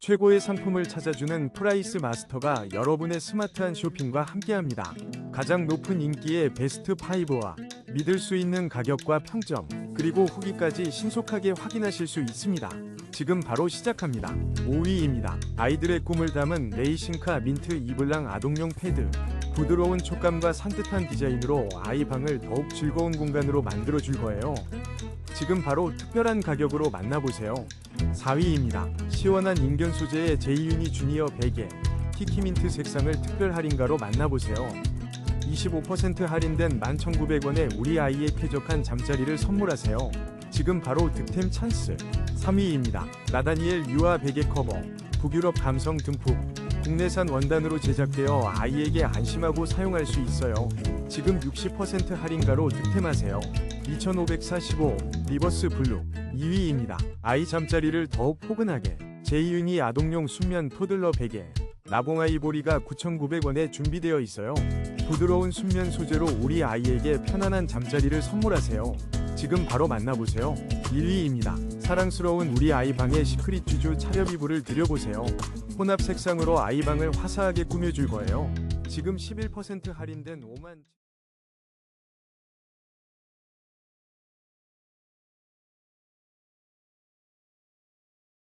최고의 상품을 찾아주는 프라이스 마스터가 여러분의 스마트한 쇼핑과 함께합니다. 가장 높은 인기의 베스트 5와 믿을 수 있는 가격과 평점, 그리고 후기까지 신속하게 확인하실 수 있습니다. 지금 바로 시작합니다. 5위입니다. 아이들의 꿈을 담은 레이싱카 민트 이블랑 아동용 패드. 부드러운 촉감과 산뜻한 디자인으로 아이 방을 더욱 즐거운 공간으로 만들어 줄 거예요. 지금 바로 특별한 가격으로 만나보세요. 4위입니다. 시원한 인견 소재의 제이유니 주니어 베개 티키민트 색상을 특별 할인가로 만나보세요. 25% 할인된 11,900원에 우리 아이의 쾌적한 잠자리를 선물하세요. 지금 바로 득템 찬스. 3위입니다. 나다니엘 유아 베개 커버 북유럽 감성 듬뿍 국내산 원단으로 제작되어 아이에게 안심하고 사용할 수 있어요. 지금 60% 할인가로 득템하세요. 2545 리버스 블루 2위입니다. 아이 잠자리를 더욱 포근하게 제이윤이 아동용 순면 토들러 베개 나봉아이보리가 9,900원에 준비되어 있어요. 부드러운 순면 소재로 우리 아이에게 편안한 잠자리를 선물하세요. 지금 바로 만나보세요. 1위입니다. 사랑스러운 우리 아이방의 시크릿 주주 차렵 이불을 드려보세요. 혼합 색상으로 아이 방을 화사하게 꾸며줄 거예요. 지금 11% 할인된 5만